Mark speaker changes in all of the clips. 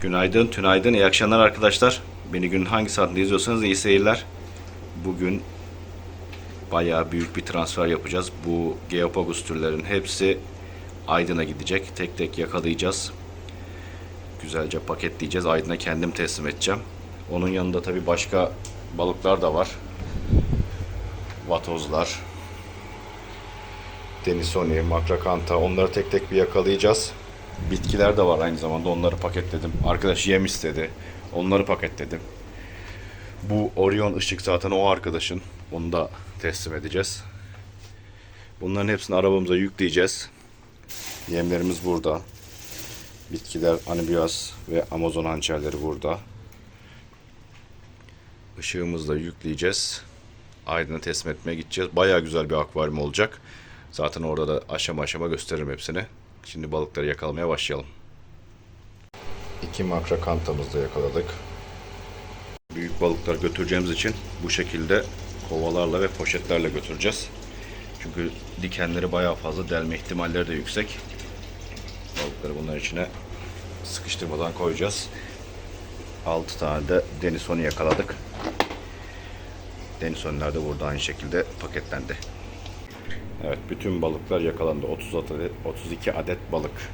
Speaker 1: Günaydın, tünaydın, iyi akşamlar arkadaşlar. Beni günün hangi saatinde izliyorsanız iyi seyirler. Bugün bayağı büyük bir transfer yapacağız. Bu Geopagus türlerin hepsi Aydın'a gidecek. Tek tek yakalayacağız. Güzelce paketleyeceğiz. Aydın'a kendim teslim edeceğim. Onun yanında tabii başka balıklar da var. Vatozlar, Denisoni, Makrakanta onları tek tek bir yakalayacağız. Bitkiler de var aynı zamanda onları paketledim. Arkadaş yem istedi. Onları paketledim. Bu Orion ışık zaten o arkadaşın. Onu da teslim edeceğiz. Bunların hepsini arabamıza yükleyeceğiz. Yemlerimiz burada. Bitkiler anibias ve Amazon hançerleri burada. Işığımızı da yükleyeceğiz. Aydın'a teslim etmeye gideceğiz. Bayağı güzel bir akvaryum olacak. Zaten orada da aşama aşama gösteririm hepsini. Şimdi balıkları yakalamaya başlayalım. İki makra kantamızı da yakaladık. Büyük balıklar götüreceğimiz için bu şekilde kovalarla ve poşetlerle götüreceğiz. Çünkü dikenleri bayağı fazla delme ihtimalleri de yüksek. Balıkları bunların içine sıkıştırmadan koyacağız. 6 tane de Denison'u yakaladık. Denisonlar da burada aynı şekilde paketlendi. Evet bütün balıklar yakalandı. 30 adet, 32 adet balık.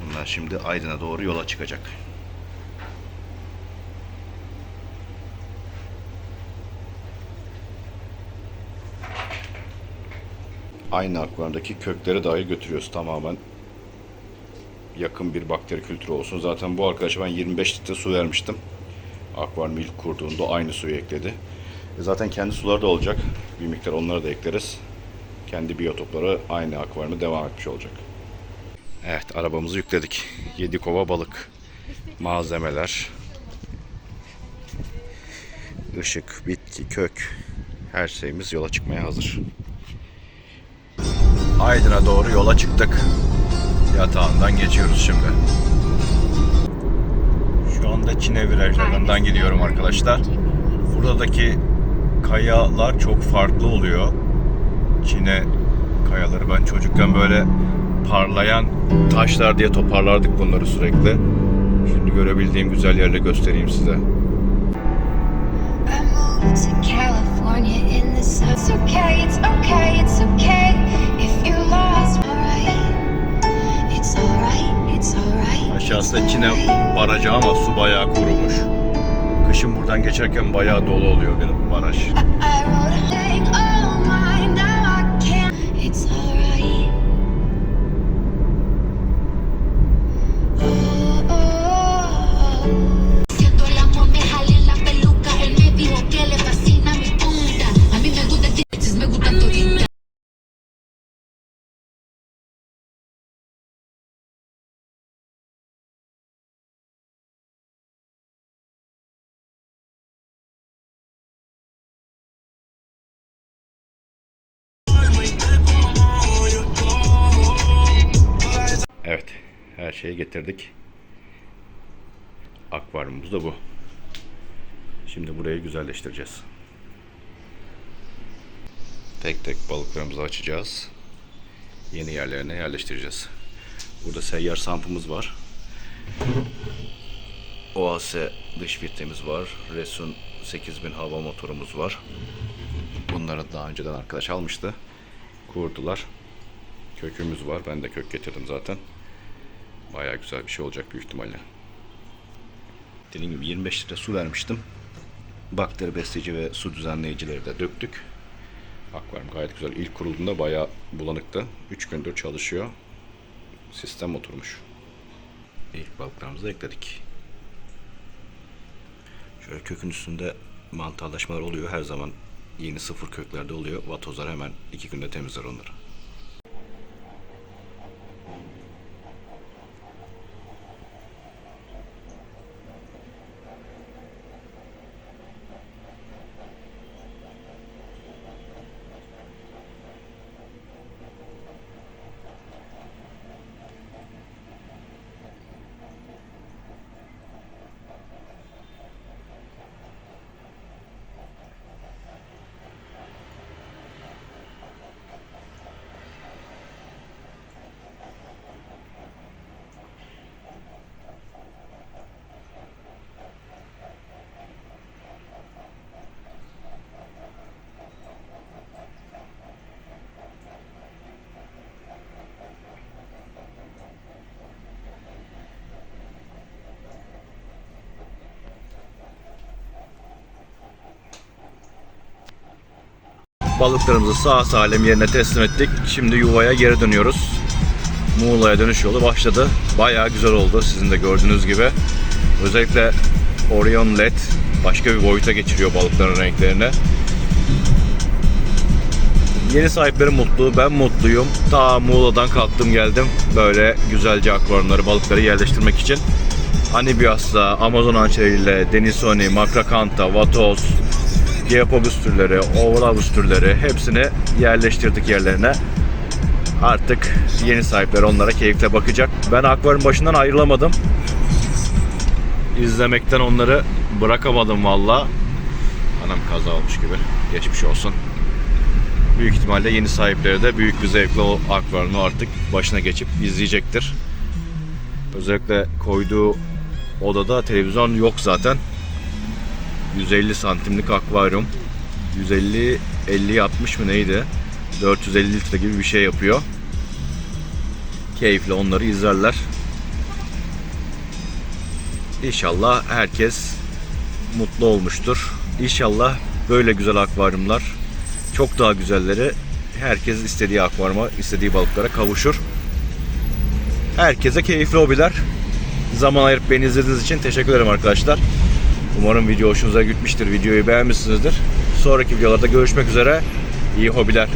Speaker 1: Bunlar şimdi Aydın'a doğru yola çıkacak. Aynı akvaryumdaki kökleri dahi götürüyoruz tamamen. Yakın bir bakteri kültürü olsun. Zaten bu arkadaşa ben 25 litre su vermiştim. Akvaryum ilk kurduğunda aynı suyu ekledi. E Zaten kendi suları da olacak. Bir miktar onları da ekleriz. Kendi biyotopları aynı akvaryumda devam etmiş olacak. Evet arabamızı yükledik. 7 kova balık. Malzemeler. ışık, bitki, kök. Her şeyimiz yola çıkmaya hazır. Aydın'a doğru yola çıktık. Yatağından geçiyoruz şimdi. Şu anda Çine virajlarından gidiyorum arkadaşlar. Buradaki kayalar çok farklı oluyor. Çin'e kayaları ben çocukken böyle parlayan taşlar diye toparlardık bunları sürekli. Şimdi görebildiğim güzel yerle göstereyim size. Aşağısı Çin'e barajı ama su bayağı kurumuş. Kışın buradan geçerken bayağı dolu oluyor benim baraj. her şeyi getirdik. Akvaryumumuz da bu. Şimdi burayı güzelleştireceğiz. Tek tek balıklarımızı açacağız. Yeni yerlerine yerleştireceğiz. Burada seyyar sampımız var. OAS dış filtremiz var. Resun 8000 hava motorumuz var. Bunları daha önceden arkadaş almıştı. Kurdular. Kökümüz var. Ben de kök getirdim zaten. Bayağı güzel bir şey olacak büyük ihtimalle. Dediğim gibi 25 litre su vermiştim. Bakteri besleyici ve su düzenleyicileri de döktük. Akvaryum gayet güzel. İlk kurulduğunda bayağı bulanıktı. 3 gündür çalışıyor. Sistem oturmuş. İlk balıklarımızı ekledik. Şöyle kökün üstünde mantarlaşmalar oluyor. Her zaman yeni sıfır köklerde oluyor. Vatozlar hemen iki günde temizler onları. Balıklarımızı sağ salim yerine teslim ettik. Şimdi yuvaya geri dönüyoruz. Muğla'ya dönüş yolu başladı. Bayağı güzel oldu sizin de gördüğünüz gibi. Özellikle Orion LED başka bir boyuta geçiriyor balıkların renklerini. Yeni sahipleri mutlu, ben mutluyum. Ta Muğla'dan kalktım geldim. Böyle güzelce akvaryumları, balıkları yerleştirmek için. Anibias'la, Amazon ançeriyle, Denisoni, Makrakanta, Vatos, Geopogus türleri, Ovalabus türleri hepsini yerleştirdik yerlerine. Artık yeni sahipler onlara keyifle bakacak. Ben akvaryum başından ayrılamadım. İzlemekten onları bırakamadım valla. Anam kaza olmuş gibi. Geçmiş olsun. Büyük ihtimalle yeni sahipleri de büyük bir zevkle o akvaryumu artık başına geçip izleyecektir. Özellikle koyduğu odada televizyon yok zaten. 150 santimlik akvaryum. 150 50 60 mı neydi? 450 litre gibi bir şey yapıyor. Keyifle onları izlerler. İnşallah herkes mutlu olmuştur. İnşallah böyle güzel akvaryumlar, çok daha güzelleri herkes istediği akvaryuma, istediği balıklara kavuşur. Herkese keyifli hobiler. Zaman ayırıp beni izlediğiniz için teşekkür ederim arkadaşlar. Umarım video hoşunuza gitmiştir. Videoyu beğenmişsinizdir. Sonraki videolarda görüşmek üzere. İyi hobiler.